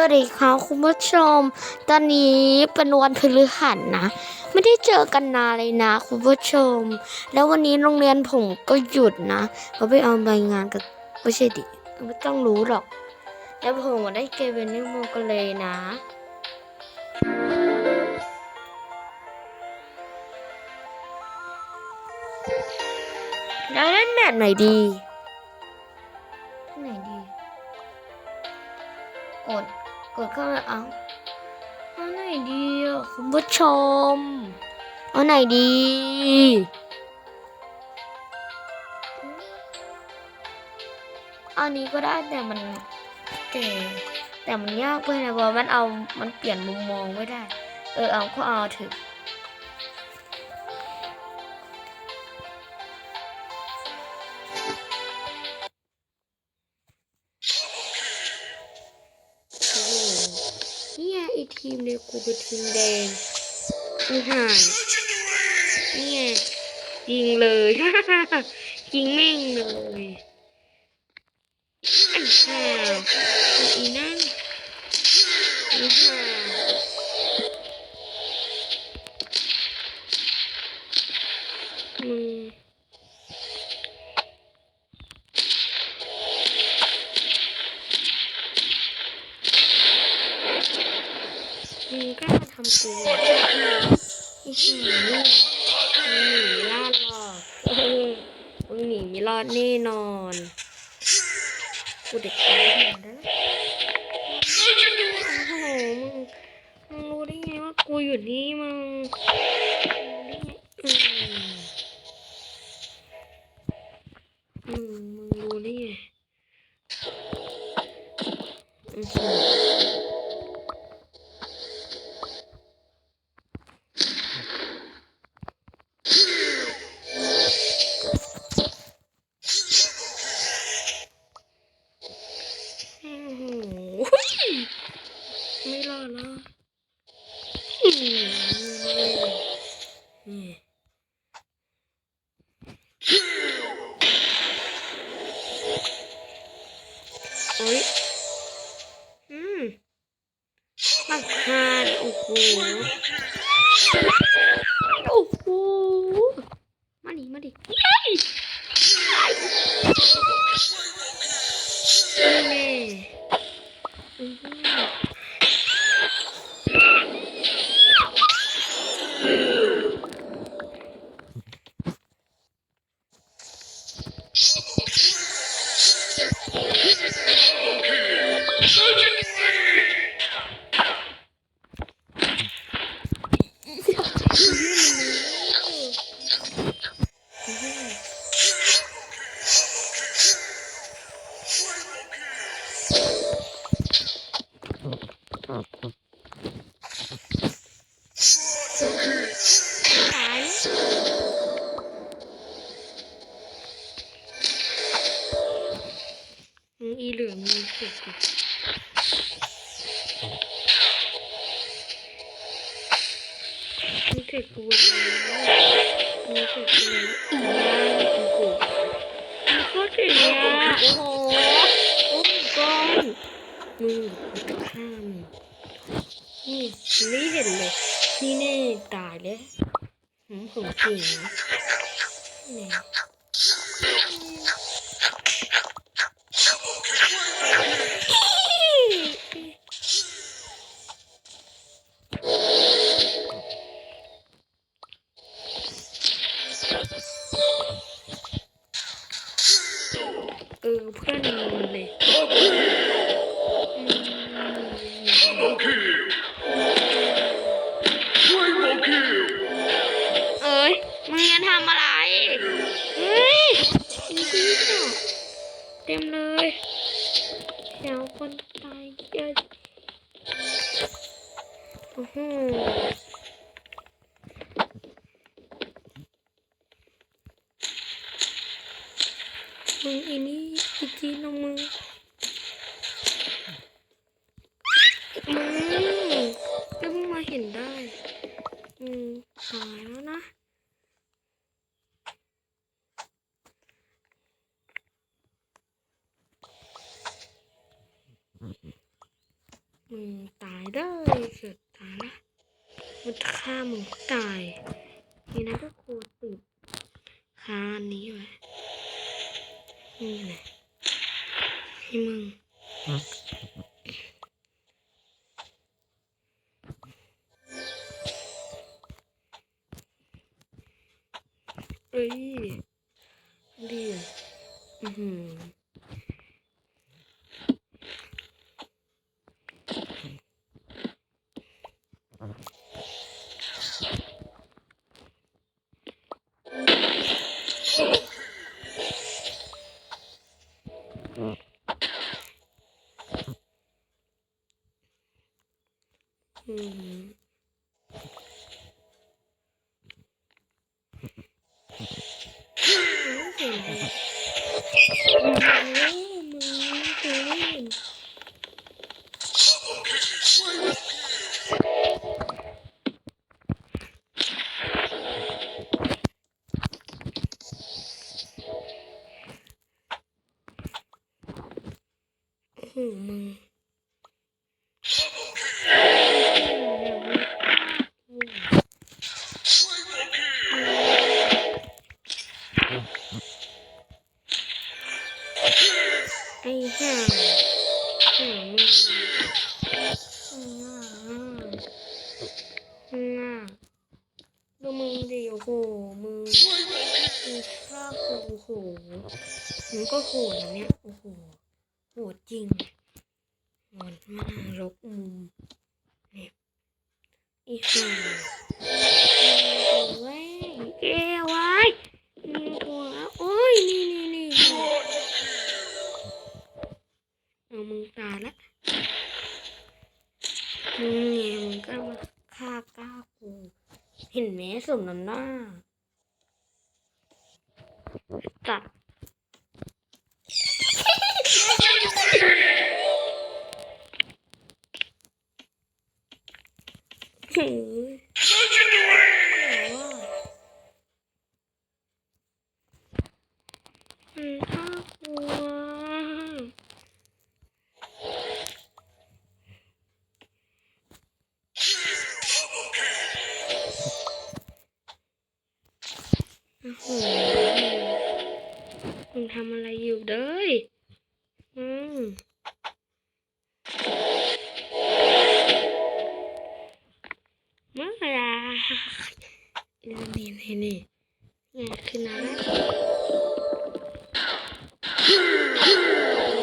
วัสดีครับคุณผู้ชม ตอนนี้เป็นวันพฤหัสนะ ไม่ได้เจอกันนานเลยนะคุณผู้ชม แล้ววันนี้โรงเรียนผมก็หยุดนะเขาไปเอาใบงานกันไม่ใช่ดิไม่ต้องรู้หรอก แล้วผมได้เกเวนนิโมกันเลยนะแล้วเล่นแบบไหนดีที่ไหนดี กด กดเข้าไปเอาเอาไหนดีอะคุณผู้ชม เอาไหนดีอันนี้ก็ได้แต่มันแต่แต่มันยากไปนะเพราะมันเอามันเปลี่ยนมุมมองไม่ได้ เออเอาก็เอาถือ ทีมเนี่ยกูเป็นทีมแดงกูหานเนี่ยยิงเลยยิงแม่งเลยอ้ห่าอีนั่นอ้ห่า ทำกูเหรอไอ้ห่ามึงหนีไม่รอดหรอกมึงหนีไม่รอดแน่นอน กูเด็กตายหมดแล้วโอ้โหมึงมึงรู้ได้ไงว่ากูอยู่นี่มึง โอืมอีเหลือมมีเสร็จดิมีเสร็จกูแล้วมีเสร็จกูแล้วอีย่างโอ้โหมันโคตรเจ๋งอะโอ้โหโอ้ยก้อนมึงกูจะฆ่ามึงนี่ไม่เห็นเลย นี่แน่ตายเลย หืมผมจ มึงอีนี่อีจีนมึงมึงก็มึงมาเห็นได้ อืมตายแล้วนะมึงตายเลยเกิดตายละมันฆ่ามึงตายนี่นะก็ครูติดคานนี้ไว้ นี่แหละให้มึงเอ้ยดีอือหือ เห็ ห่าดูมึงดิโอ้โหมึงมึงฆ่ากูโอ้โหมึงก็โหดนะเนี่ยโอ้โหโหดจริงโหดมากรกมุมเนี่ยอีห่าโอ้ย สมน้ำหน้า อ้โหมึงทำอะไรอยู่เด้ยอืมมาละนี่นี่นี่นี่คือน้ำ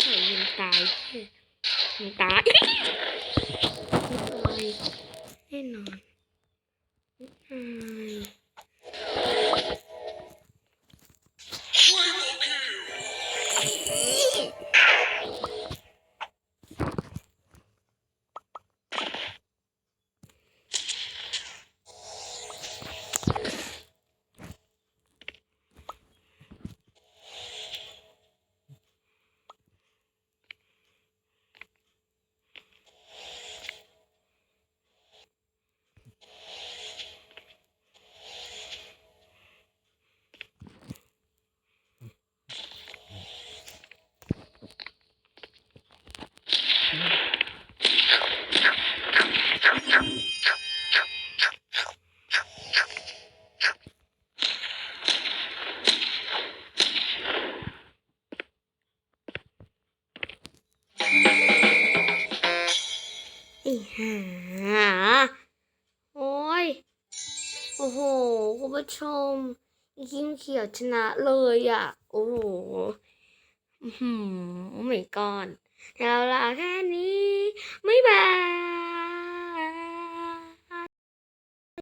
ใส่ยิงตายยิงตายไม่ตายแน่นอนไม่ตาย โอ้ย โอ้โห คุณผู้ชมยิงเขียวชนะเลยอะ โอ้โหอือหือโอ้ my god แล้วล่ะแค่นี้ ไม่บ